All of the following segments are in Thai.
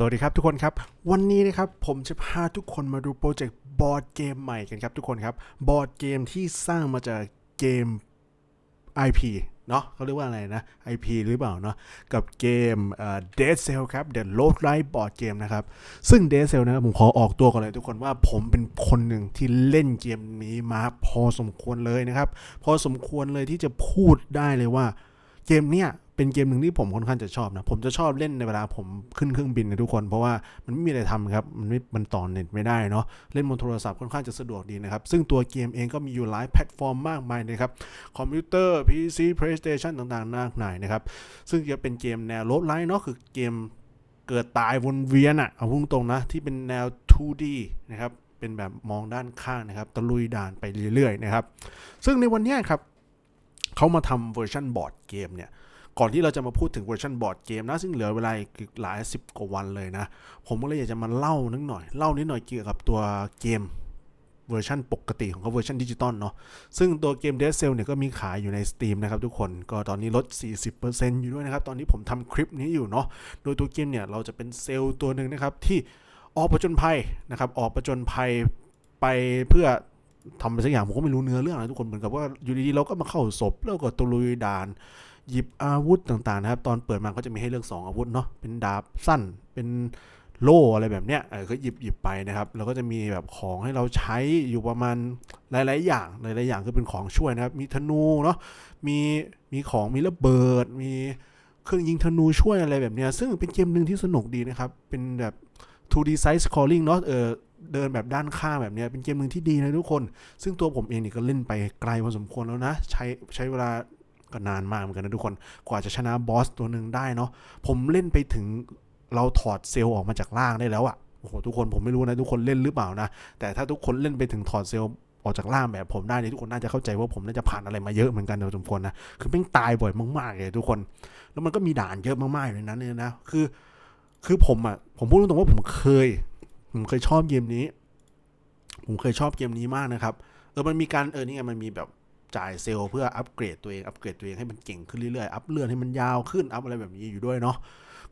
สวัสดีครับทุกคนครับ วันนี้นะครับผมจะพาทุกคนมาดูโปรเจกต์บอร์ดเกมใหม่กันครับทุกคนครับ บอร์ดเกมที่สร้างมาจากเกม IP เนาะเขาเรียกว่าอะไรนะ IP หรือเปล่าเนาะกับเกมเอ่อ Dead Cell ครับ The Load Light Board Game นะครับ ซึ่ง Dead Cell นะครับผมขอออกตัวก่อนเลยทุกคนว่าผมเป็นคนหนึ่งที่เล่นเกมนี้มาพอสมควรเลยนะครับ พอสมควรเลยที่จะพูดได้เลยว่า เกมเนี้ยเป็นเกมหนึ่งที่ผมค่อนข้างจะชอบนะ ผมจะชอบเล่นในเวลาผมขึ้นเครื่องบินนะทุกคน เพราะว่ามันไม่มีอะไรทำครับ มันไม่มันต่อเน็ตไม่ได้เนาะ เล่นบนโทรศัพท์ค่อนข้างจะสะดวกดีนะครับ ซึ่งตัวเกมเองก็มีอยู่หลายแพลตฟอร์มมากมายนะครับ คอมพิวเตอร์ PC PlayStation ต่างๆมากมายนะครับ ซึ่งจะเป็นเกมแนวโลดไลท์เนาะ คือเกมเกิดตายวนเวียนอะเอาพุ่งตรงนะ ที่เป็นแนว 2D นะครับ เป็นแบบมองด้านข้างนะครับ ตะลุยด่านไปเรื่อยๆนะครับ ซึ่งในวันนี้ครับ เขามาทำเวอร์ชันบอร์ดเกมเนี่ยก่อนที่เราจะมาพูดถึงเวอร์ชันบอร์ดเกมนะ ซึ่งเหลือเวลาอีกหลายสิบกว่าวันเลยนะ ผมก็เลยอยากจะมาเล่านิดหน่อย เล่านิดหน่อยเกี่ยวกับตัวเกมเวอร์ชันปกติของเขาเวอร์ชันดิจิตอลเนาะซึ่งตัวเกม Dead Cell เนี่ยก็มีขายอยู่ใน Steam นะครับทุกคนก็ตอนนี้ลด 40%อยู่ด้วยนะครับ ตอนนี้ผมทำคลิปนี้อยู่เนาะโดยตัวเกมเนี่ยเราจะเป็นเซลล์ตัวหนึ่งนะครับที่ออกประจนภัยนะครับออกประจนภัยไปเพื่อ ทำอะไรสักอย่างผมก็ไม่รู้เนื้อเรื่องนะไรทุกคนเหมือนกับว่าอยู่ดีๆเราก็มาเข้าศพแล้วก็ตะลุยด่าน หยิบอาวุธต่างๆนะครับ ตอนเปิดมาก็จะมีให้เลือก 2 อาวุธเนาะเป็นดาบสั้นเป็นโล่อะไรแบบเนี้ยเออก็หยิบหยิบไปนะครับ แล้วก็จะมีแบบของให้เราใช้อยู่ประมาณหลาย ๆ อย่างหลายๆอย่างคือเป็นของช่วยนะครับ มีธนูเนาะมีมีของมีระเบิด มีเครื่องยิงธนูช่วยอะไรแบบเนี้ยซึ่งเป็นเกมหนึ่งที่สนุกดีนะครับ เป็นแบบ 2D side scrolling เนาะเออ เดินแบบด้านข้างแบบเนี้ยเป็นเกมหนึ่งที่ดีนะทุกคน ซึ่งตัวผมเองนี่ก็เล่นไปไกลพอสมควรแล้วนะ ใช้ใช้เวลาก็นานมากเหมือนกันนะทุกคนกว่าจะชนะบอสตัวหนึ่งได้เนาะผมเล่นไปถึงเราถอดเซลล์ออกมาจากล่างได้แล้วอะโอ้โหทุกคนผมไม่รู้นะทุกคนเล่นหรือเปล่านะแต่ถ้าทุกคนเล่นไปถึงถอดเซลล์ออกจากล่างแบบผมได้เนี่ยทุกคนน่าจะเข้าใจว่าผมน่าจะผ่านอะไรมาเยอะเหมือนกันนะทุกคนนะคือแม่งตายบ่อยมากๆเลยทุกคน แล้วมันก็มีด่านเยอะมากๆเลยนั้นเนี่ยนะคือ คือผมอะผมพูดตรงๆว่าผมเคย ผมเคยชอบเกมนี้ ผมเคยชอบเกมนี้มากนะครับ เออมันมีการเออนี่ไงมันมีแบบจ่ายเซลล์เพื่ออัปเกรดตัวเองอัปเกรดตัวเองให้มันเก่งขึ้นเรื่อยๆอัพเลื่อนให้มันยาวขึ้นอัพอะไรแบบนี้อยู่ด้วยเนาะ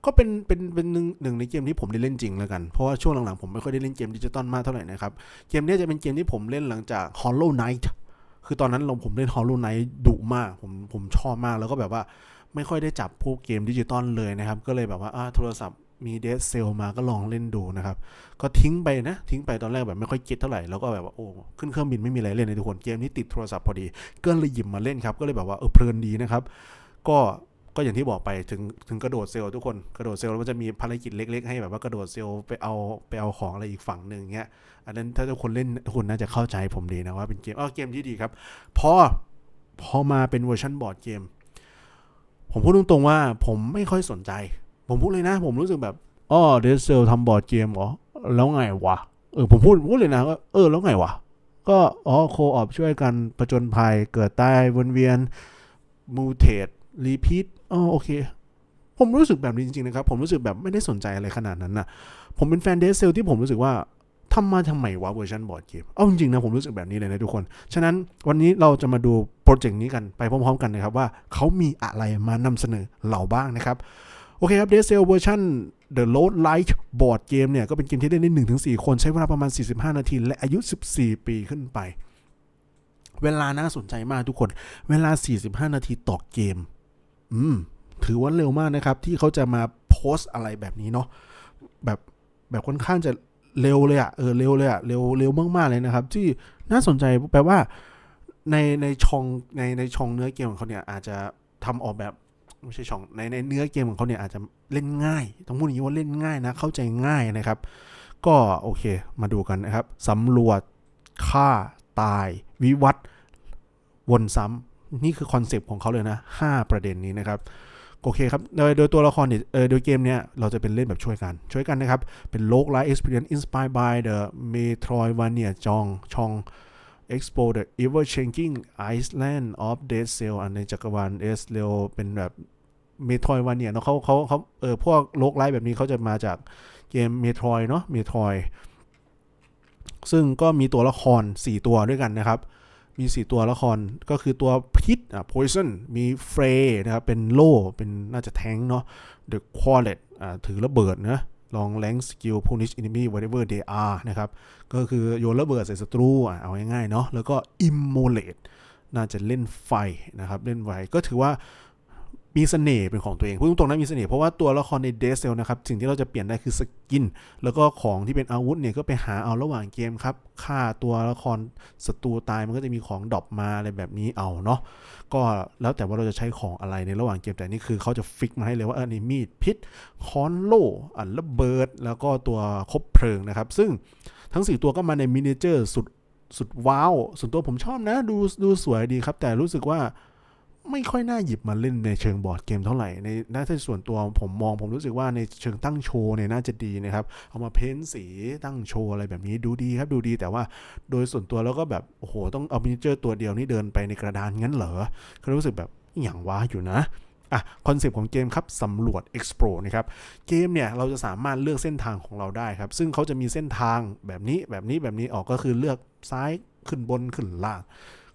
ก็เป็นเป็นเป็นหนึ่งหนึ่งในเกมที่ผมได้เล่นจริงแล้วกัน เพราะว่าช่วงหลังๆผมไม่ค่อยได้เล่นเกมดิจิตอลมากเท่าไหร่นะครับ เกมเนี้ยจะเป็นเกมที่ผมเล่นหลังจาก Hollow Knight คือตอนนั้นเราผมเล่น Hollow Knight ดุมากผมผมชอบมากแล้วก็แบบว่าไม่ค่อยได้จับพวกเกมดิจิตอลเลยนะครับ ก็เลยแบบว่าโทรศัพท์ มี Dead Cell มาก็ลองเล่นดูนะครับ ก็ทิ้งไปนะ ทิ้งไปตอนแรกแบบไม่ค่อยเก็ตเท่าไหร่ แล้วก็แบบว่าโอ้ขึ้นเครื่องบินไม่มีอะไรเล่นเลยทุกคนเกมนี้ติดโทรศัพท์พอดี ก็เลยหยิบมาเล่นครับ ก็เลยแบบว่าเออเพลินดีนะครับ ก็ก็อย่างที่บอกไปถึงถึงกระโดดเซลล์ทุกคนกระโดดเซลล์แล้วมันจะมีภารกิจเล็ก ๆ ให้แบบว่ากระโดดเซลล์ไปเอาไปเอาของอะไรอีกฝั่งหนึ่งเงี้ยอันนั้นถ้าทุกคนเล่นทุกคนน่าจะเข้าใจผมดีนะว่าเป็นเกมอ๋อเกมที่ดีครับพอพอมาเป็นเวอร์ชันบอร์ดเกม ผมพูดตรงๆว่าผมไม่ค่อยสนใจ ผมพูดเลยนะ ผมรู้สึกแบบอ๋อเดซเซลทำบอร์ดเกมเหรอ แล้วไงวะ เออผมพูดพูดเลยนะว่าเออแล้วไงวะ ก็อ๋อโคออปช่วยกันประจนภัยเกิดตายวนเวียนมูเทตรีพีทอ๋อโอเค ผมรู้สึกแบบนี้จริงๆนะครับ ผมรู้สึกแบบไม่ได้สนใจอะไรขนาดนั้นนะผมเป็นแฟนเดซเซลที่ผมรู้สึกว่าทำมาทำไมวะเวอร์ชันบอร์ดเกม เอาจริงๆนะผมรู้สึกแบบนี้เลยนะทุกคน ฉะนั้นวันนี้เราจะมาดูโปรเจกต์นี้กันไปพร้อมๆกันนะครับว่าเขามีอะไรมานำเสนอเราบ้างนะครับ โอเคครับ Dead Cell เวอร์ชัน The Load Light Board Game เนี่ย ก็เป็นเกมที่เล่นได้1-4คน ใช้เวลาประมาณ 45 นาที และอายุ 14 ปีขึ้นไป เวลาน่าสนใจมากทุกคน เวลา 45 นาทีต่อเกม อืม ถือว่าเร็วมากนะครับ ที่เขาจะมาโพสอะไรแบบนี้เนาะแบบแบบค่อนข้างจะเร็วเลยอะเออเร็วเลยอะเร็วเร็วมากๆเลยนะครับ ที่น่าสนใจแปลว่าในในช่องในในช่องเนื้อเกมของเขาเนี่ยอาจจะทำออกแบบ ไม่ใช่ช่องในในเนื้อเกมของเขาเนี่ยอาจจะเล่นง่าย ต้องพูดอย่างนี้ว่าเล่นง่ายนะ เข้าใจง่ายนะครับ ก็โอเคมาดูกันนะครับสำรวจฆ่าตาย วิวัฒน์วนซ้ำนี่คือคอนเซปต์ของเขาเลยนะ 5 ประเด็นนี้นะครับโอเคครับ โดยโดยตัวละครเนี่ยโดยเกมเนี้ยเราจะเป็นเล่นแบบช่วยกัน ช่วยกันนะครับ เป็นโลกไลฟ์ experience inspired by the Metroidvania จองชอง Expo the ever changing island of Dead Cell อันในจักรวาล Dead Cell เป็นแบบ Metroidvania เนาะเขาเขาเขาเออพวกโลกไลฟ์แบบนี้เขาจะมาจากเกม Metroid เนาะ Metroid ซึ่งก็มีตัวละคร 4 ตัวด้วยกันนะครับ มี 4 ตัวละครก็คือตัวพิษอะ poison มีเฟรนะครับ เป็นโล่เป็นน่าจะแทงเนาะ the qualet อ่าถือระเบิดนะ ลองแรงสกิล punish enemy whatever they are นะครับ ก็คือโยนระเบิดใส่ศัตรูอะเอาง่ายๆเนาะแล้วก็ immolate น่าจะเล่นไฟนะครับ เล่นไฟก็ถือว่า มีเสน่ห์เป็นของตัวเองพูดตรงๆนะมีเสน่ห์เพราะว่าตัวละครในเดซเซลนะครับสิ่งที่เราจะเปลี่ยนได้คือสกิน แล้วก็ของที่เป็นอาวุธเนี่ยก็ไปหาเอาระหว่างเกมครับฆ่าตัวละครศัตรูตายมันก็จะมีของดรอปมาอะไรแบบนี้เอาเนาะก็แล้วแต่ว่าเราจะใช้ของอะไรในระหว่างเกมแต่นี่คือเขาจะฟิกมาให้เลยว่าเออนี่มีดพิษค้อนโล่อันระเบิด แล้วก็ตัวคบเพลิงนะครับ ซึ่งทั้ง 4 ตัวก็มาในมินิเจอร์สุดสุดว้าวส่วนตัวผมชอบนะ ดูดูสวยดีครับ แต่รู้สึกว่า ไม่ค่อยน่าหยิบมาเล่นในเชิงบอร์ดเกมเท่าไหร่ในน่าจะส่วนตัวผมมองผมรู้สึกว่าในเชิงตั้งโชว์เนี่ยน่าจะดีนะครับ เอามาเพ้นสีตั้งโชว์อะไรแบบนี้ดูดีครับดูดีแต่ว่าโดยส่วนตัวแล้วก็แบบ โอ้โห ต้องเอามินิเจอร์ตัวเดียวนี่เดินไปในกระดานงั้นเหรอก็รู้สึกแบบอย่างว้าอยู่นะอะคอนเซปต์ของเกมครับสำรวจ explore นะครับเกมเนี่ยเราจะสามารถเลือกเส้นทางของเราได้ครับ ซึ่งเขาจะมีเส้นทางแบบนี้แบบนี้แบบนี้ออกก็คือเลือกซ้ายขึ้นบนขึ้นล่าง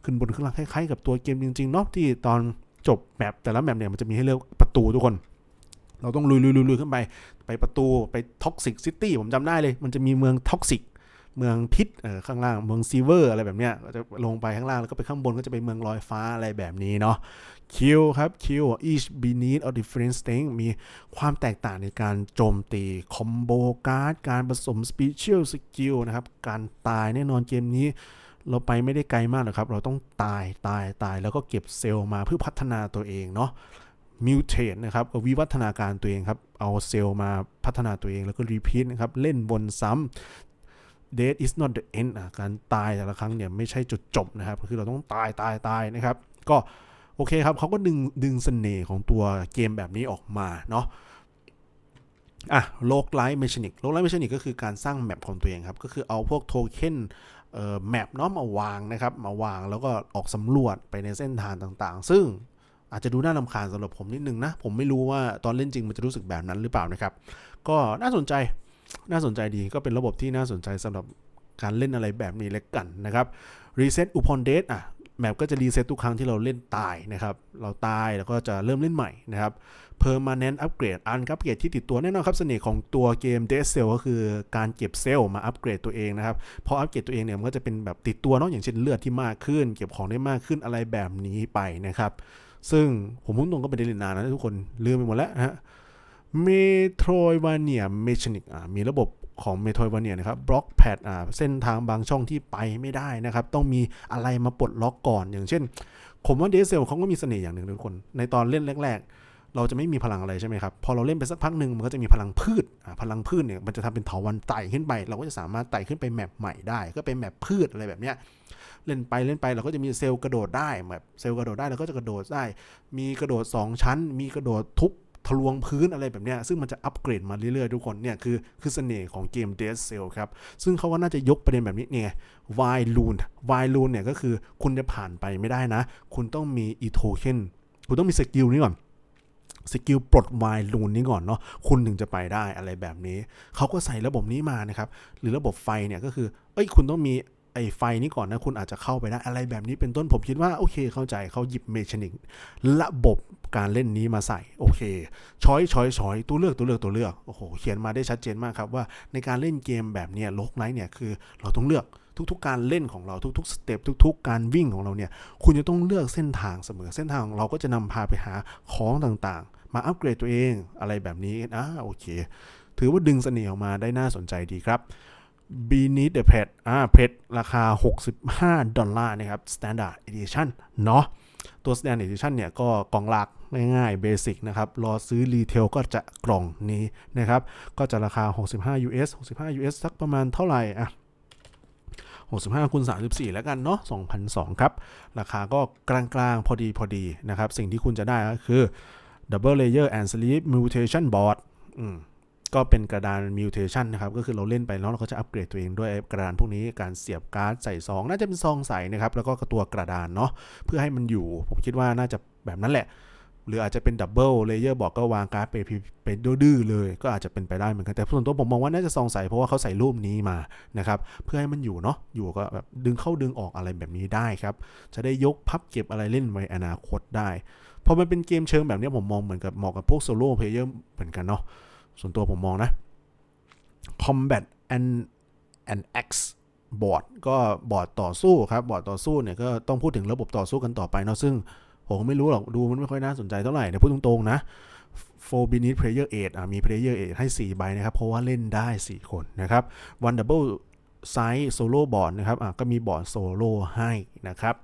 ขึ้นบนขึ้นล่างคล้ายๆกับตัวเกมจริงๆเนาะที่ตอนจบแมปแต่ละแมปเนี่ยมันจะมีให้เลือกประตูทุกคน เราต้องลุยๆๆขึ้นไป ไปประตูไปท็อกซิกซิตี้ผมจำได้เลย มันจะมีเมืองท็อกซิกเมืองพิษเออข้างล่างเมืองซีเวอร์อะไรแบบเนี้ยก็จะลงไปข้างล่างแล้วก็ไปข้างบนก็จะไปเมืองลอยฟ้าอะไรแบบนี้เนาะคิวครับคิว each beneath or different state มีความแตกต่างในการโจมตีคอมโบการ์ดการผสม special skill นะครับ การตายแน่นอนเกมนี้ เราไปไม่ได้ไกลมากหรอกครับ เราต้องตายตายตายแล้วก็เก็บเซลล์มาเพื่อพัฒนาตัวเองเนาะมิวเทนนะครับวิวัฒนาการตัวเองครับ เอาเซลล์มาพัฒนาตัวเองแล้วก็รีพีทนะครับ เล่นบนซ้ำ death is not the end การตายแต่ละครั้งเนี่ยไม่ใช่จุดจบนะครับ คือเราต้องตายตายตายนะครับ ก็โอเคครับเขาก็ดึงดึงเสน่ห์ของตัวเกมแบบนี้ออกมาเนาะอะโลกไลท์เมชานิกโลกไลท์เมชานิกก็คือการสร้างแมปของตัวเองครับ ก็คือเอาพวกโทเค็น แมปเนาะมาวางนะครับมาวางแล้วก็ออกสำรวจไปในเส้นทางต่างๆ ซึ่งอาจจะดูน่าลำคาญสำหรับผมนิดนึงนะ ผมไม่รู้ว่าตอนเล่นจริงมันจะรู้สึกแบบนั้นหรือเปล่านะครับ ก็น่าสนใจน่าสนใจดีก็เป็นระบบที่น่าสนใจสำหรับการเล่นอะไรแบบนี้เล็กกันนะครับ Reset upon death อะ แมปก็จะรีเซ็ตทุกครั้งที่เราเล่นตายนะครับ เราตายแล้วก็จะเริ่มเล่นใหม่นะครับ permanent upgrade อันอัปเกรดที่ติดตัวแน่นอนครับเสน่ห์ของตัวเกม Dead Cell ก็คือการเก็บเซลล์มาอัปเกรดตัวเองนะครับพออัปเกรดตัวเองเนี่ยมันก็จะเป็นแบบติดตัวเนาะอย่างเช่นเลือดที่มากขึ้น เก็บของได้มากขึ้นอะไรแบบนี้ไปนะครับ ซึ่งผมพุ่งตรงก็ไปได้เล่นนานนะทุกคนลืมไปหมดแล้วนะฮะ Metroidvania Mechanic อ่ามีระบบ ของ Metroidvania นะครับบล็อกแพดอ่าเส้นทางบางช่องที่ไปไม่ได้นะครับ ต้องมีอะไรมาปลดล็อกก่อน อย่างเช่น ผมว่าเดซเซลเขาก็มีเสน่ห์อย่างหนึ่งทุกคน ในตอนเล่นแรก ๆ เราจะไม่มีพลังอะไรใช่ไหมครับ พอเราเล่นไปสักพักหนึ่งมันก็จะมีพลังพืชพลังพืชเนี่ยมันจะทำเป็นเถาวันไต่ขึ้นไป เราก็จะสามารถไต่ขึ้นไปแมปใหม่ได้ ก็เป็นแมปพืชอะไรแบบเนี้ยเล่นไปเล่นไปเราก็จะมีเซลล์กระโดดได้แบบเซลล์กระโดดได้เราก็จะกระโดดได้ มีกระโดด 2 ชั้น มีกระโดดทุบ ทะลวงพื้นอะไรแบบเนี้ยซึ่งมันจะอัปเกรดมาเรื่อยๆทุกคนเนี่ยคือคือเสน่ห์ของเกม Dead Cell ครับ ซึ่งเขาก็น่าจะยกประเด็นแบบนี้เนี่ย Y Loon Y Loon เนี่ยก็คือคุณจะผ่านไปไม่ได้นะ คุณต้องมี e token คุณต้องมีสกิลนี้ก่อนสกิลปลด Y Loon นี้ก่อนเนาะคุณถึงจะไปได้อะไรแบบนี้ เขาก็ใส่ระบบนี้มานะครับ หรือระบบไฟเนี่ยก็คือ เอ้ยคุณต้องมี ไอ้ไฟนี้ก่อนนะคุณอาจจะเข้าไปได้อะไรแบบนี้เป็นต้นผมคิดว่าโอเคเข้าใจเขาหยิบเมชนิกระบบการเล่นนี้มาใส่โอเคช้อยช้อยช้อยตัวเลือกตัวเลือกตัวเลือกโอ้โหเขียนมาได้ชัดเจนมากครับว่าในการเล่นเกมแบบเนี้ยโลกไนท์เนี่ยคือเราต้องเลือกทุกๆ การเล่นของเราทุกๆสเต็ปทุก ๆ การวิ่งของเราเนี่ยคุณจะต้องเลือกเส้นทางเสมอเส้นทางของเราก็จะนำพาไปหาของต่างๆ มาอัปเกรดตัวเองอะไรแบบนี้นะโอเค ถือว่าดึงเสน่ห์ออกมาได้น่าสนใจดีครับ Beneath the Pet อ่า Pet ราคา 65 ดอลลาร์นะครับ Standard Edition เนาะตัว Standard Edition เนี่ยก็กล่องหลักง่ายๆเบสิกนะครับ รอซื้อรีเทลก็จะกล่องนี้นะครับ ก็จะราคา 65 US 65 US สักประมาณเท่าไหร่อะ65คูณ34 แล้วกันเนาะ2,002 ครับ ราคาก็กลางๆ พอดีพอดีนะครับ สิ่งที่คุณจะได้ก็คือ Double Layer and Sleep Mutation Board อืม ก็เป็นกระดาน mutation นะครับก็คือเราเล่นไปแล้วเราก็จะอัปเกรดตัวเองด้วยกระดานพวกนี้การเสียบการ์ดใส่ซองน่าจะเป็นซองใสนะครับแล้วก็ตัวกระดานเนาะเพื่อให้มันอยู่ ผมคิดว่าน่าจะแบบนั้นแหละ หรืออาจจะเป็นดับเบิลเลเยอร์บอกก็วางการ์ดไปเป็นดื้อเลย ก็อาจจะเป็นไปได้เหมือนกันแต่ส่วนตัวผมมองว่าน่าจะซองใสเพราะว่าเขาใส่รูปนี้มานะครับเพื่อให้มันอยู่เนาะอยู่ก็แบบดึงเข้าดึงออกอะไรแบบนี้ได้ครับจะได้ยกพับเก็บอะไรเล่นไว้อนาคตได้พอมันเป็นเกมเชิงแบบนี้ผมมองเหมือนกับเหมาะกับพวกโซโล่เพลเยอร์เหมือนกันเนาะ ส่วนตัวผมมองนะ combat and and X บอร์ดก็บอร์ดต่อสู้ครับบอร์ดต่อสู้เนี่ยก็ต้องพูดถึงระบบต่อสู้กันต่อไปเนาะซึ่งผมไม่รู้หรอกดูมันไม่ค่อยน่าสนใจเท่าไหร่เดี๋ยพูดตรงๆนะ4 b e n e a t Player 8อะมี Player 8ให้ 4 ใบนะครับ เพราะว่าเล่นได้ 4 คนนะครับ One Double Size Solo Board นะครับก็มีบอร์ดโซโล่ให้นะครับ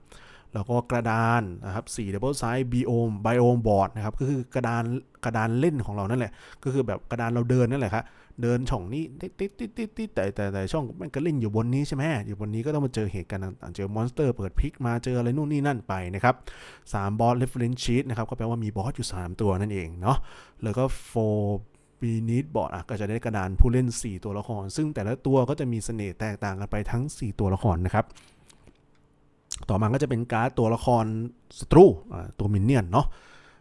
แล้วก็กระดานนะครับ4 Double Size Biome Biome Board นะครับก็คือกระดานกระดานเล่นของเรานั่นแหละ ก็คือแบบกระดานเราเดินนั่นแหละครับเดินช่องนี้ติดติดติดติดติดแต่แต่แต่ช่องมันก็เล่นอยู่บนนี้ใช่ไหมอยู่บนนี้ก็ต้องมาเจอเหตุการณ์ต่างๆเจอมอนสเตอร์เปิดพลิกมาเจออะไรนู่นนี่นั่นไปนะครับ3บอส reference sheet นะครับก็แปลว่ามีบอสอยู่ 3 ตัวนั่นเองเนาะแล้วก็4บีนิดบอร์ดอะก็จะได้กระดานผู้เล่น 4 ตัวละคร ซึ่งแต่ละตัวก็จะมีเสน่ห์แตกต่างกันไปทั้ง 4 ตัวละครนะครับ ต่อมาก็จะเป็นการ์ดตัวละครศัตรูตัวมินเนี่ยนเนาะ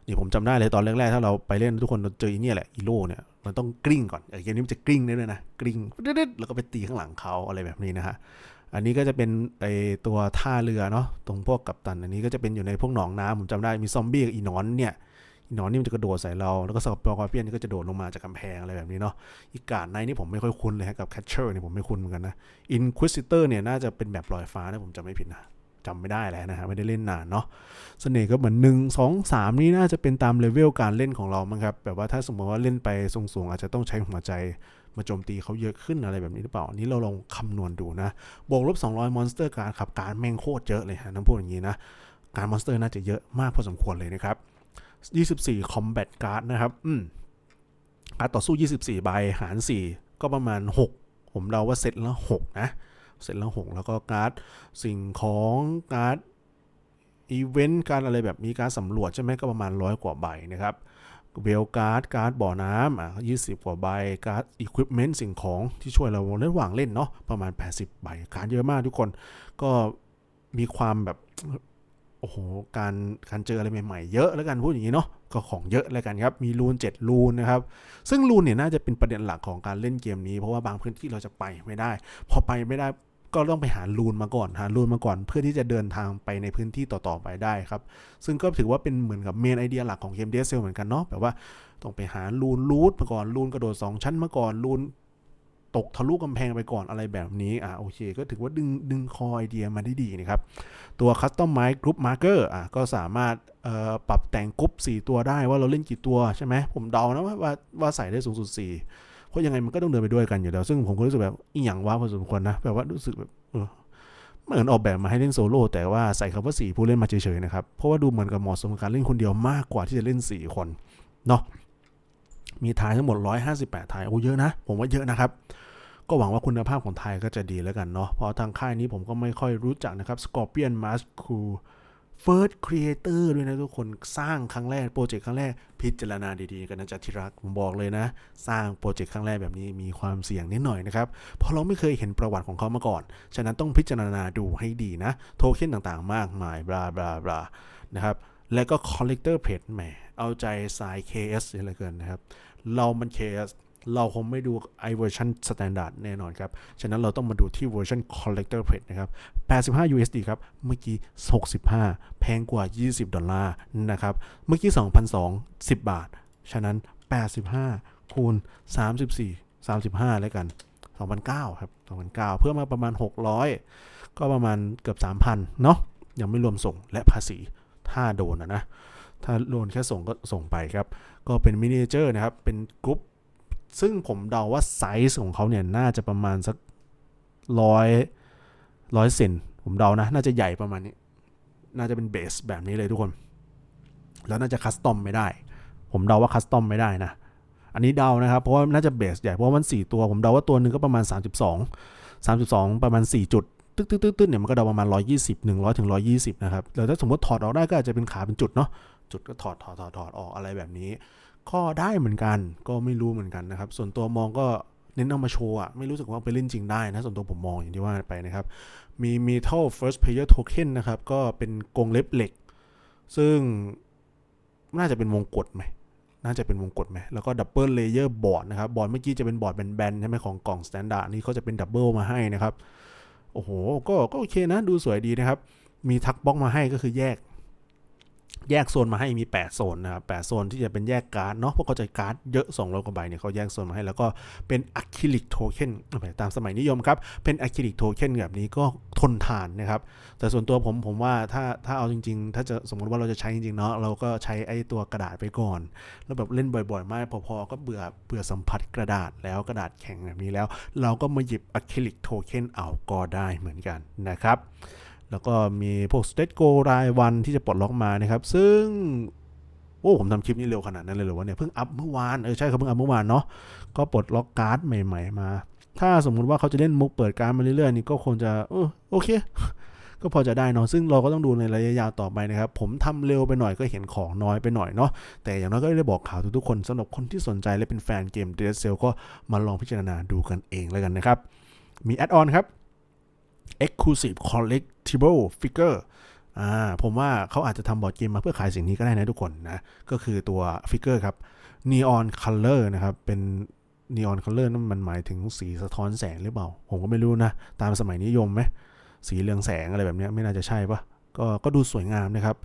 นี่ผมจำได้เลยตอนแรกๆถ้าเราไปเล่นทุกคนเจออีเนี่ยแหละอีโร่เนี่ยมันต้องกลิ้งก่อนเออเกมนี้มันจะกลิ้งได้ด้วยนะกลิ้งแล้วก็ไปตีข้างหลังเขาอะไรแบบนี้นะฮะอันนี้ก็จะเป็นไอตัวท่าเรือเนาะตรงพวกกัปตัน อันนี้ก็จะเป็นอยู่ในพวกหนองน้ำผมจำได้มีซอมบี้กับอีนอนเนี่ยอีนอนนี่มันจะกระโดดใส่เราแล้วก็สกอร์เปียนนี่ก็จะโดดลงมาจากกำแพงอะไรแบบนี้เนาะอีกาดในนี่ผมไม่ค่อยคุ้นเลยฮะกับแคชเชอร์นี่ผมไม่คุ้นเหมือนกันนะอินควิ i เตอร์เนี่ยน่าจะเป็นแบบลอยฟ้านะผมจำไม่ผิดนะ จำไม่ได้แล้วนะฮะไม่ได้เล่นนานเนาะเสน่ห์ก็เหมือนหนึ่งสองสามนี่น่าจะเป็นตามเลเวลการเล่นของเรามั้งครับแบบว่าถ้าสมมติว่าเล่นไปสูงๆอาจจะต้องใช้หัวใจมาโจมตีเขาเยอะขึ้นอะไรแบบนี้หรือเปล่า นี้เราลองคำนวณดูนะ บวกลบ 200 มอนสเตอร์การขับการแม่งโคตรเยอะเลยฮะน้ำพูดอย่างนี้นะ การมอนสเตอร์น่าจะเยอะมากพอสมควรเลยนะครับ 24 combat card นะครับ อืมการต่อสู้ 24 ใบหาร 4 ก็ประมาณ 6 ผมเดาว่าเซตละ 6 นะ เซตละ6แล้วก็การ์ดสิ่งของการ์ดอีเวนต์การอะไรแบบนี้การสำรวจใช่ไหมก็ประมาณร้อยกว่าใบนะครับเวลการ์ดการ์ดบ่อน้ำอะยี่สิบกว่าใบการ์ดอุปกรณ์สิ่งของที่ช่วยเราระหว่างเล่นเนาะประมาณ 80 ใบการ์ดเยอะมากทุกคนก็มีความแบบ โอ้โห การการเจออะไรใหม่ๆ เยอะแล้วกันพูดอย่างนี้เนาะ ก็ของเยอะแล้วกันครับ มีรูน7รูนนะครับ ซึ่งรูนเนี่ยน่าจะเป็นประเด็นหลักของการเล่นเกมนี้ เพราะว่าบางพื้นที่เราจะไปไม่ได้ พอไปไม่ได้ก็ต้องไปหารูนมาก่อน หารูนมาก่อนเพื่อที่จะเดินทางไปในพื้นที่ต่อๆไปได้ครับ ซึ่งก็ถือว่าเป็นเหมือนกับเมนไอเดียหลักของเกมเดซเซลเหมือนกันเนาะแบบว่าต้องไปหารูนรูทมาก่อนรูนกระโดด2ชั้นมาก่อนรูน ตกทะลุกำแพงไปก่อนอะไรแบบนี้อะโอเค ก็ถือว่าดึงดึงคอไอเดียมาได้ดีนะครับ ตัว Custom m i ก Group Marker อะก็สามารถปรับแต่งกรุ๊ป4 ตัวได้ว่าเราเล่นกี่ตัวใช่ไหมผมเดานะว่าว่าวาใส่ได้สูงสุด 4 เพราะยังไงมันก็ต้องเดินไปด้วยกันอยู่แล้ว ซึ่งผมก็รู้สึกแบบอีหยังว่าพอสมควรนะแบบว่ารู้สึกแบบเออเหมือนออกแบบมาให้เล่นโซโล่แต่ว่าใส่คำว่า 4 ผู้เล่นมาเฉยๆนะครับ เพราะว่าดูเหมือนกับเหมาะสมกับการเล่นคนเดียวมากกว่าที่จะเล่น 4 คนเนาะมีทายทั้งหมด 158 ทาย โอ้เยอะนะ ผมว่าเยอะนะครับ ก็หวังว่าคุณภาพของไทยก็จะดีแล้วกันเนาะเพราะทางค่ายนี้ผมก็ไม่ค่อยรู้จักนะครับ Scorpion Mask Crew First Creator ด้วยนะทุกคนสร้างครั้งแรกโปรเจกต์ครั้งแรกพิจารณาดีๆ กันนะจ๊ะที่รักผมบอกเลยนะ สร้างโปรเจกต์ครั้งแรกแบบนี้มีความเสี่ยงนิดหน่อยนะครับเพราะเราไม่เคยเห็นประวัติของเขามาก่อน ฉะนั้นต้องพิจารณาดูให้ดีนะ โทเค็นต่างๆ มากมายบลาบลาบลานะครับแล้วก็ Collector Plate แหมเอาใจสาย KS เหลือเกินนะครับ เรามัน KS เราคงไม่ดูไอเวอร์ชันสแตนดาร์ดแน่นอนครับ ฉะนั้นเราต้องมาดูที่เวอร์ชัน Collector Plate นะครับ 85 USD ครับ เมื่อกี้ 65 แพงกว่า 20 ดอลลาร์นะครับ เมื่อกี้ 2,200 10 บาท ฉะนั้น 85 คูณ 34 35 แล้วกัน2,009ครับ2,009เพิ่มมาประมาณ 600 ก็ประมาณเกือบ 3,000 เนาะยังไม่รวมส่งและภาษีถ้าโดนนะนะถ้าโดนแค่ส่งก็ส่งไปครับ ก็เป็นมินิเจอร์นะครับ เป็นกรุ๊ป ซึ่งผมเดาว่าไซส์ของเขาเนี่ยน่าจะประมาณสักร้อยร้อยเซนผมเดานะ น่าจะใหญ่ประมาณนี้ น่าจะเป็นเบสแบบนี้เลยทุกคน แล้วน่าจะคัสตอมไม่ได้ ผมเดาว่าคัสตอมไม่ได้นะ อันนี้เดานะครับ เพราะว่าน่าจะเบสใหญ่ เพราะว่ามัน 4 ตัว ผมเดาว่าตัวหนึ่งก็ประมาณ 32 32 ประมาณ 4 จุด ตึ๊กตึ๊กตึ๊กตึ๊กเนี่ยมันก็เดาประมาณ 120 100ถึง120 นะครับ แล้วถ้าสมมติถอดออกได้ก็อาจจะเป็นขาเป็นจุดเนาะ จุดก็ถอดถอดถอดถอดออกอะไรแบบนี้ ก็ได้เหมือนกัน ก็ไม่รู้เหมือนกันนะครับ ส่วนตัวมองก็เน้นเอามาโชว์อะไม่รู้สึกว่าไปเล่นจริงได้นะ ส่วนตัวผมมองอย่างที่ว่าไปนะครับ มี Metal First Player Token นะครับ ก็เป็นกรงเล็บเหล็ก ซึ่งน่าจะเป็นวงกดไหมน่าจะเป็นวงกดไหมแล้วก็ Double Layer Board นะครับ บอร์ดเมื่อกี้จะเป็นบอร์ดแบนๆใช่ไหมของกล่อง Standard นี่เขาจะเป็นดับเบิลมาให้นะครับ โอ้โห ก็ก็โอเคนะ ดูสวยดีนะครับ มีทักบล็อกมาให้ก็คือแยก แยกโซนมาให้มี 8 โซนนะครับ 8 โซนที่จะเป็นแยกการ์ดเนาะ เพราะเขาจะการ์ดเยอะ200กว่าใบเนี่ยเขาแยกโซนมาให้ แล้วก็เป็นอะคริลิกโทเค็นตามสมัยนิยมครับ เป็นอะคริลิกโทเค็นแบบนี้ก็ทนทานนะครับ แต่ส่วนตัวผมผมว่าถ้าถ้าเอาจริง ๆ ถ้าจะสมมติว่าเราจะใช้จริงๆเนาะ เราก็ใช้ไอ้ตัวกระดาษไปก่อน แล้วแบบเล่นบ่อยๆ มากพอๆ ก็เบื่อเบื่อสัมผัสกระดาษแล้วกระดาษแข็งแบบนี้แล้ว เราก็มาหยิบอะคริลิกโทเค็นเอาก็ได้เหมือนกันนะครับ แล้วก็มีพวก state go รายวันที่จะปลดล็อกมานะครับ ซึ่ง โอ้ ผมทำคลิปนี้เร็วขนาดนั้นเลยหรอวะเนี่ย เพิ่งอัพเมื่อวาน เออ ใช่ครับเพิ่งอัพเมื่อวานเนาะ ก็ปลดล็อกการ์ดใหม่ ๆ มา ถ้าสมมุติว่าเขาจะเล่นมุกเปิดการ์ดมาเรื่อยๆนี่ก็คงจะเอโอเค ก็พอจะได้เนาะ ซึ่งเราก็ต้องดูในระยะยาวต่อไปนะครับ ผมทำเร็วไปหน่อยก็เห็นของน้อยไปหน่อยเนาะ แต่อย่างน้อยก็ได้บอกข่าวทุกๆคนสำหรับคนที่สนใจและเป็นแฟนเกม Dead Cell ก็มาลองพิจารณาดูกันเองแล้วกันนะครับ มีแอดออนครับ Exclusive Collectible Figure อ่าผมว่าเขาอาจจะทำบอร์ดเกมมาเพื่อขายสิ่งนี้ก็ได้นะทุกคนนะ ก็คือตัวฟิกเกอร์ครับ Neon Color นะครับ เป็น Neon Color นั่นมันหมายถึงสีสะท้อนแสงหรือเปล่า ผมก็ไม่รู้นะ ตามสมัยนิยมไหม สีเรืองแสงอะไรแบบนี้ไม่น่าจะใช่ปะก็ก็ดูสวยงามนะครับ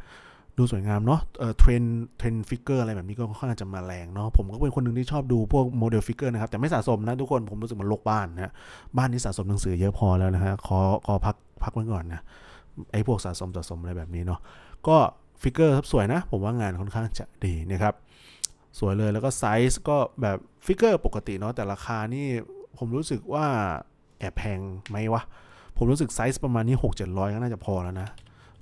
ดูสวยงามเนาะเทรนเทรนฟิกเกอร์อะไรแบบนี้ก็ค่อนข้างจะมาแรงเนาะผมก็เป็นคนหนึ่งที่ชอบดูพวกโมเดลฟิกเกอร์นะครับ แต่ไม่สะสมนะทุกคนผมรู้สึกมันลกบ้านนะบ้านนี้สะสมหนังสือเยอะพอแล้วนะฮะขอขอพักพักไว้ก่อนนะไอ้พวกสะสมสะสมอะไรแบบนี้เนาะก็ฟิกเกอร์ครับสวยนะ ผมว่างานค่อนข้างจะดีนะครับสวยเลยแล้วก็ไซส์ก็แบบฟิกเกอร์ปกติเนาะแต่ราคานี่ผมรู้สึกว่าแอบแพงไหมวะผมรู้สึกไซส์ประมาณนี้6 7 0 0ก็น่าจะพอแล้วนะ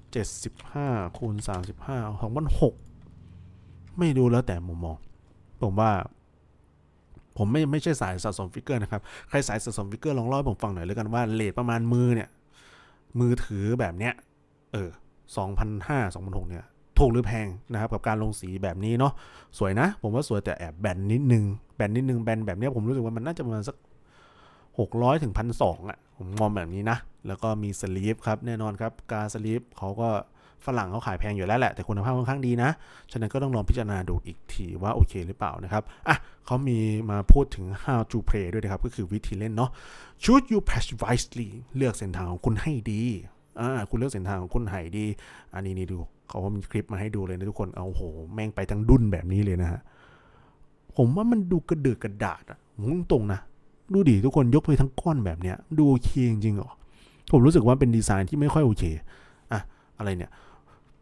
75คูณ35ของมัน6ไม่ดูแล้วแต่มุมมอง ผมว่า ผมไม่ไม่ใช่สายสะสมฟิกเกอร์นะครับ ใครสายสะสมฟิกเกอร์ลองเล่าให้ผมฟังหน่อยเลยกันว่าเลทประมาณมือเนี่ย มือถือแบบเนี้ย เออ2,500 2,600เนี่ย ถูกหรือแพงนะครับ กับการลงสีแบบนี้เนาะสวยนะ ผมว่าสวยแต่แอบแบนนิดนึงแบนนิดนึงแบนแบบเนี้ยผมรู้สึกว่ามันน่าจะประมาณสัก600ถึงพันสองอะผมมองแบบนี้นะ แล้วก็มีสลีฟครับแน่นอนครับการสลีฟเขาก็ฝรั่งเขาขายแพงอยู่แล้วแหละ แต่คุณภาพค่อนข้างดีนะ ฉะนั้นก็ต้องลองพิจารณาดูอีกทีว่าโอเคหรือเปล่านะครับ อะเขามีมาพูดถึง how to play ด้วยนะครับ ก็คือวิธีเล่นเนาะ choose you pass wisely เลือกเส้นทางของคุณให้ดี อ่า คุณเลือกเส้นทางของคุณให้ดี อันนี้นี่ดู เขามีคลิปมาให้ดูเลยนะทุกคน เอาโห แม่งไปทั้งดุนแบบนี้เลยนะฮะ ผมว่ามันดูกระเดือกกระดาษอะผมพูดตรงนะ ดูดิทุกคนยกไปทั้งก้อนแบบเนี้ย ดูโอเคจริงเหรอ ผมรู้สึกว่าเป็นดีไซน์ที่ไม่ค่อยโอเคอะอะไรเนี่ย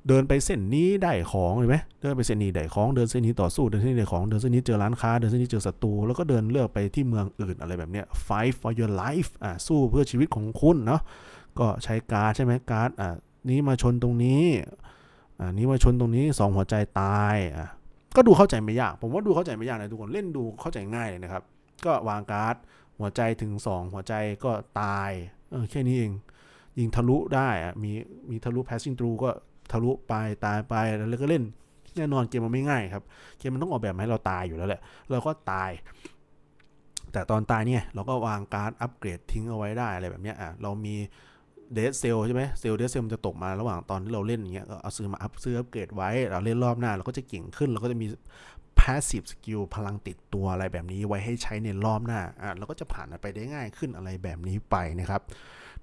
เดินไปเส้นนี้ได้ของเห็นไหมเดินไปเส้นนี้ได้ของเดินเส้นนี้ต่อสู้เดินเส้นนี้ได้ของเดินเส้นนี้เจอร้านค้าเดินเส้นนี้เจอศัตรูแล้วก็เดินเลือกไปที่เมืองอื่นอะไรแบบเนี้ย fight for your life อะสู้เพื่อชีวิตของคุณเนาะก็ใช้การ์ดใช่ไหมการ์ดอะนี้มาชนตรงนี้อ่านี้มาชนตรงนี้สองหัวใจตายอะก็ดูเข้าใจไม่ยาก ผมว่าดูเข้าใจไม่ยากนะทุกคนเล่นดูเข้าใจง่ายเลยนะครับ ก็วางการ์ดหัวใจถึง 2 หัวใจก็ตาย เออแค่นี้เอง ยิงทะลุได้อะมีมีทะลุ passing through ก็ทะลุไปตายไปแล้วก็เล่น แน่นอนเกมมันไม่ง่ายครับ เกมมันต้องออกแบบให้เราตายอยู่แล้วแหละ เราก็ตาย แต่ตอนตายเนี่ย เราก็วางการ์ดอัปเกรดทิ้งเอาไว้ได้อะไรแบบเนี้ยอะเรามีเดสเซลใช่ไหมเซลเดสเซลมันจะตกมาระหว่างตอนที่เราเล่นอย่างเงี้ยก็เอาซื้อมาอัพซื้ออัปเกรดไว้ เราเล่นรอบหน้าเราก็จะเก่งขึ้น เราก็จะมี passive skill พลังติดตัวอะไรแบบนี้ไว้ให้ใช้ในรอบหน้าอะเราก็จะผ่านไปได้ง่ายขึ้นอะไรแบบนี้ไปนะครับ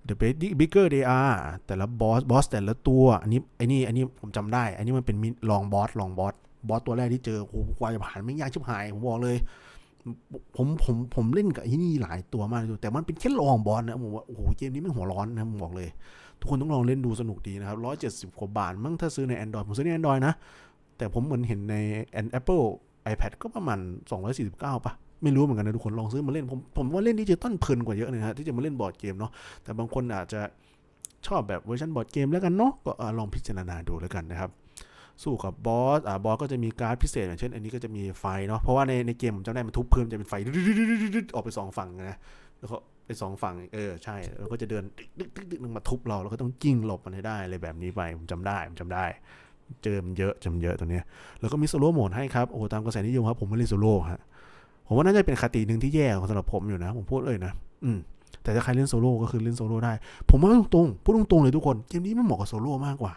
the bigger they are แต่ละบอสบอสแต่ละตัวอันนี้ไอ้นี่อันนี้ผมจำได้ อันนี้มันเป็นลองบอสลองบอสบอสตัวแรกที่เจอโอ้โหกว่าจะผ่านไม่ยากชิบหายผมบอกเลยผมผมผมเล่นกับไอ้นี่หลายตัวมากแต่มันเป็นแค่ลองบอสนะผมว่าโอ้โหเกมนี้ไม่หัวร้อนนะผมบอกเลย ทุกคนต้องลองเล่นดูสนุกดีนะครับร้อยเจ็ดสิบกว่าบาท มั้งถ้าซื้อใน Android ผมซื้อใน Android นะ แต่ผมเหมือนเห็นใน Apple iPad ก็ประมาณ 249 ป่ะ ไม่รู้เหมือนกันนะทุกคนลองซื้อมาเล่น ผมผมว่าเล่นดิจิตอลเพลินกว่าเยอะเลยนะฮะที่จะมาเล่นบอร์ดเกมเนาะแต่บางคนอาจจะชอบแบบเวอร์ชันบอร์ดเกมแล้วกันเนาะก็อลองพิจารณาดูแล้วกันนะครับ สู้กับบอสอ่าบอสก็จะมีการ์ดพิเศษอย่างเช่น อันนี้ก็จะมีไฟเนาะเพราะว่าในในเกมผมจำได้มันทุบเพิ่มจะเป็นไฟออกไปสองฝั่งนะแล้วก็ไปสองฝั่งเออใช่แล้วก็จะเดินตึกตึกตึกตึกมาทุบเราแล้วก็ต้องกิ้งหลบมันให้ได้อะไรแบบนี้ไปผมจำได้ผมจำได้ เจอมันเยอะจำเยอะตัวเนี้ยแล้วก็มีโซโล่โหมดให้ครับโอ้ตามกระแสนิยมครับผมไม่เล่นโซโล่ฮะผมว่าน่าจะเป็นคติหนึ่งที่แย่ของสำหรับผมอยู่นะ ผมพูดเลยนะอืมแต่ถ้าใครเล่นโซโล่ก็คือเล่นโซโล่ได้ ผมว่าตรงๆพูดตรงๆเลยทุกคนเกมนี้ไม่เหมาะกับโซโล่มากกว่า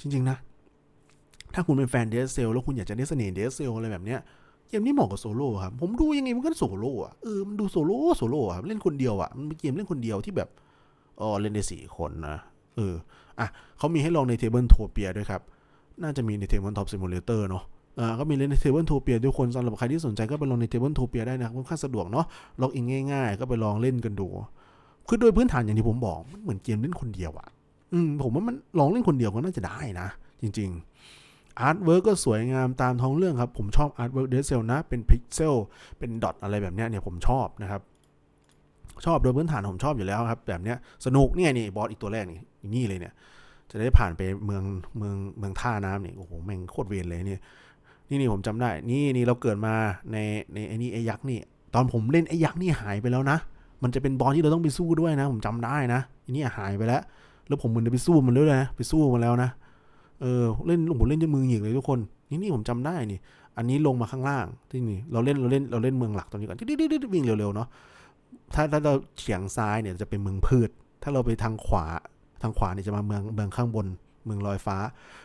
จริง ๆ นะ ถ้าคุณเป็นแฟนเดสเซลแล้วคุณอยากจะได้เสน่ห์เดสเซลอะไรแบบเนี้ยเกมนี้เหมาะกับโซโล่ครับผมดูยังไงมันก็โซโล่อะเออมันดูโซโล่โซโล่อะเล่นคนเดียวอะมันเป็นเกมเล่นคนเดียวที่แบบอ๋อเล่นได้สี่คนนะเอออะเขามีให้ลองในเทเบิลโทเปียด้วยครับ น่าจะมีใน Tabletop Simulator เนาะอ่าก็มีเล่นใน Tabletopia ทุกคนสำหรับใครที่สนใจก็ไปลองใน Tabletopia ได้นะครับค่อนข้างสะดวกเนาะล็อกอินง่าย ๆ ก็ไปลองเล่นกันดูคือโดยพื้นฐานอย่างที่ผมบอกมันเหมือนเกมเล่นคนเดียวอะอืมผมว่ามันลองเล่นคนเดียวก็น่าจะได้นะ จริง ๆ อาร์ตเวิร์กก็สวยงามตามท้องเรื่องครับ ผมชอบอาร์ตเวิร์กเดซเซลนะ เป็นพิกเซลเป็นดอทอะไรแบบเนี้ยเนี่ยผมชอบนะครับ ชอบโดยพื้นฐานผมชอบอยู่แล้วครับ แบบเนี้ยสนุกเนี่ยนี่บอสอีกตัวแรกนี่นี่เลยเนี่ย จะได้ผ่านไปเมืองเมืองเมืองท่าน้ำนี่โอ้โหแม่งโคตรเวรเลยเนี่ยนี่นี่ผมจำได้ นี่นี่เราเกิดมาในในไอ้นี่ไอ้ยักษ์นี่ ตอนผมเล่นไอ้ยักษ์นี่หายไปแล้วนะ มันจะเป็นบอสที่เราต้องไปสู้ด้วยนะ ผมจำได้นะอันนี้หายไปแล้ว แล้วผมเหมือนจะไปสู้มันด้วยนะไปสู้มันแล้วนะ เออเล่นผมเล่นจนมือหงิกเลยทุกคน นี่นี่ผมจำได้นี่ อันนี้ลงมาข้างล่างที่นี่เราเล่นเราเล่นเราเล่นเมืองหลักตรงนี้ก่อนที่วิ่งเร็วๆเนาะถ้าถ้าเราเฉียงซ้ายเนี่ยจะเป็นเมืองพืช ถ้าเราไปทางขวา ทางขวาเนี่ยจะมาเมืองเมืองข้างบนเมืองลอยฟ้า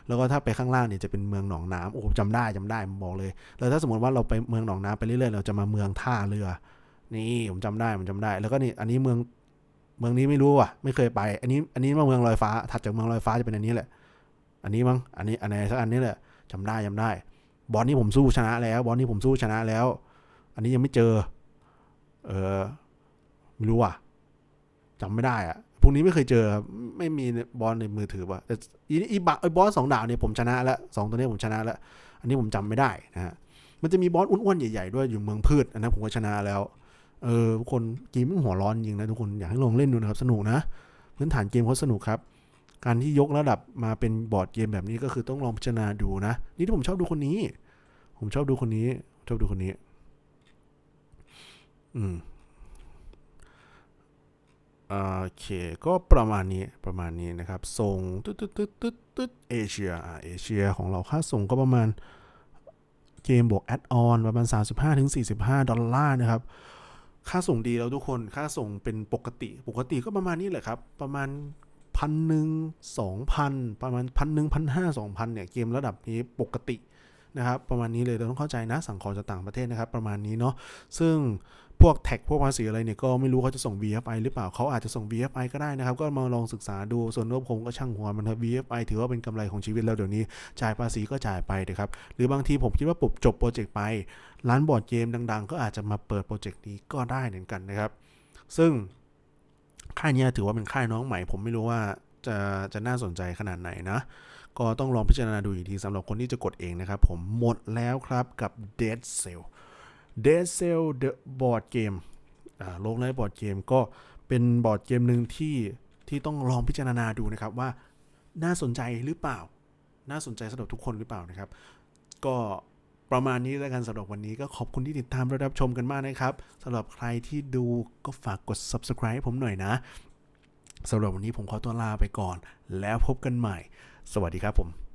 แล้วก็ถ้าไปข้างล่างเนี่ยจะเป็นเมืองหนองน้ำโอ้โหจำได้จำได้ผมบอกเลย แล้วถ้าสมมติว่าเราไปเมืองหนองน้ำไปเรื่อยๆเราจะมาเมืองท่าเรือ นี่ผมจำได้ผมจำได้ แล้วก็นี่อันนี้เมืองเมืองนี้ไม่รู้อะ ไม่เคยไป อันนี้อันนี้มาเมืองลอยฟ้าถัดจากเมืองลอยฟ้าจะเป็นอันนี้แหละ อันนี้มั้งอันนี้อันไหนสักอันนี้แหละจำได้จำได้ บอลนี้ผมสู้ชนะแล้ว บอลนี้ผมสู้ชนะแล้ว อันนี้ยังไม่เจอ เออไม่รู้อะจำไม่ได้อะ วกนี้ไม่เคยเจอครับ ไม่มีบอลในมือถือว่ะแต่อีอีบะไอบอสสองดาวเนี่ยผมชนะแล้วสองตัวนี้ผมชนะแล้ว อันนี้ผมจำไม่ได้นะฮะมันจะมีบอสอ้วนๆใหญ่ๆด้วยอยู่เมืองพืชอันนั้นผมก็ชนะแล้ว เออทุกคนเกมมันหัวร้อนจริงนะทุกคนอยากให้ลองเล่นดูนะครับสนุกนะพื้นฐานเกมเขาสนุกครับ การที่ยกระดับมาเป็นบอร์ดเกมแบบนี้ก็คือต้องลองพิจารณาดูนะ นี่ที่ผมชอบดูคนนี้ ผมชอบดูคนนี้ชอบดูคนนี้ อืม โอเค ก็ประมาณนี้ประมาณนี้นะครับส่งตึ๊ดตึ๊ดตึ๊ดตึ๊ดตึ๊ดเอเชียอ่าเอเชียของเราค่าส่งก็ประมาณเกมบวกแอดออนประมาณ 35-45 ดอลลาร์นะครับ ค่าส่งดีแล้วทุกคนค่าส่งเป็นปกติ ปกติก็ประมาณนี้แหละครับ ประมาณพันหนึ่งสองพันประมาณพันหนึ่งพันห้าสองพันเนี่ย เกมระดับนี้ปกตินะครับ ประมาณนี้เลยเราต้องเข้าใจนะ สั่งของจากต่างประเทศนะครับ ประมาณนี้เนาะซึ่ง พวกแท็กพวกภาษีอะไรเนี่ยก็ไม่รู้เขาจะส่ง VFI หรือเปล่าเขาอาจจะส่ง VFI ก็ได้นะครับ ก็มาลองศึกษาดูส่วนตัวผมก็ช่างหัวมันครับ VFI ถือว่าเป็นกำไรของชีวิตแล้วเดี๋ยวนี้ จ่ายภาษีก็จ่ายไปนะครับหรือบางทีผมคิดว่าปุบจบโปรเจกต์ไป ร้านบอร์ดเกมดัง ๆ ก็อาจจะมาเปิดโปรเจกต์นี้ก็ได้เหมือนกันนะครับ ซึ่งค่ายเนี้ยถือว่าเป็นค่ายน้องใหม่ ผมไม่รู้ว่าจะจะน่าสนใจขนาดไหนนะ ก็ต้องลองพิจารณาดูอีกทีสำหรับคนที่จะกดเองนะครับ ผมหมดแล้วครับกับ Dead Cell Dead Cell The Board Game อ่าโลกไร้บอร์ดเกมก็เป็นบอร์ดเกมหนึ่งที่ที่ต้องลองพิจารณาดูนะครับว่าน่าสนใจหรือเปล่า น่าสนใจสำหรับทุกคนหรือเปล่านะครับ ก็ประมาณนี้แล้วกันสำหรับวันนี้ก็ขอบคุณที่ติดตามและรับชมกันมากนะครับสำหรับใครที่ดูก็ฝากกด subscribe ให้ผมหน่อยนะสำหรับวันนี้ผมขอตัวลาไปก่อน แล้วพบกันใหม่ สวัสดีครับผม